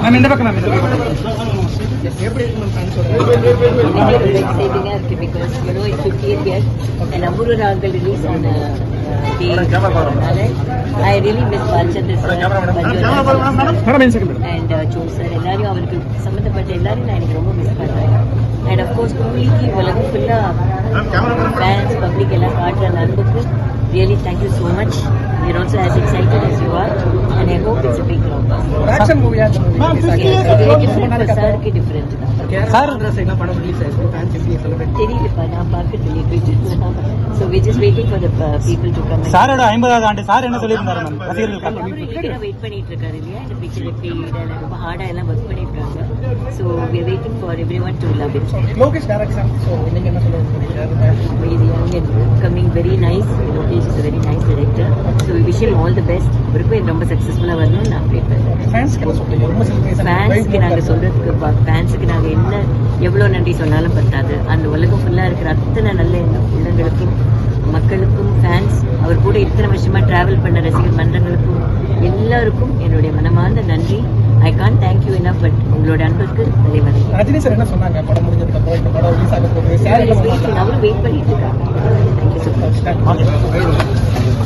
Ma'am இந்த பக்கம் ma'am இந்த பக்கம் very exciting இருக்கு because you know it's 50th year and Apoorva Raagangal release on a uh, day அதனால I really miss Balachandra sir madam இந்த second madam and Jo sir எல்லாரையும் அவருக்கு சம்மந்தப்பட்ட எல்லாரையும் நான் எனக்கு ரொம்ப மிஸ் பண்ணுறேன் அண்ட் அஃப்கோர்ஸ் கும்மிக்கு உலகம் ஃபுல்லாக ஃபேன்ஸ் பப்ளிக் எல்லாம் காட்டுற அந்த அன்புக்கு really thank you so much your also as excited as you are and I hope it's a big சாருக்கு டிஃப்ரெண்ட் தான் சார் சைடுலாம் படம் ரிலீஸ் ஆயிருக்கு ஃபேன்ஸ் எப்படி செலிப்ரேட் தெரியலப்பா நான் பார்க்கறதுல போயிட்டு so we just waiting for the people to come சாரோட ஐம்பதாவது ஆண்டு சார் என்ன சொல்லியிருந்தாரு மேம் ரசிகர்களுக்கு வெயிட் பண்ணிட்டு இருக்காரு இல்லையா இந்த பிக்சர் எப்படி இதெல்லாம் ரொம்ப ஹார்டா எல்லாம் ஒர்க் பண்ணிருக்காங்க so we waiting for everyone to love it Lokesh direction so நீங்க என்ன young and coming very nice Lokesh is very nice director so we wish all the best அவருக்கும் இது ரொம்ப சக்ஸஸ்ஃபுல்லாக வரணும்னு நான் ப்ரே பண்ணுறேன் ஃபேன்ஸ்க்கு நாங்கள் சொல்றதுக்கு ஃபேன்ஸுக்கு நாங்கள் என்ன எவ்வளோ நன்றி சொன்னாலும் பத்தாது. அந்த உலகம் ஃபுல்லாக இருக்கிற அத்தனை நல்ல எண்ணம் உள்ளங்களுக்கும் மக்களுக்கும் ஃபேன்ஸ் அவர் கூட இத்தனை வருஷமா டிராவல் பண்ண ரசிகர் மன்றங்களுக்கும் எல்லாருக்கும் என்னுடைய மனமார்ந்த நன்றி. ஐ கான் தேங்க்யூ என்ன பட் உங்களோட அன்புக்கு தலைவரை. ரஜினி சார் என்ன சொன்னாங்க? படம் முடிஞ்சதுக்கு அப்புறம் இந்த படம் ரிலீஸ் ஆக போகுது அவரும் வெயிட் பண்ணிட்டு இருக்காங்க. Thank you so much Okay.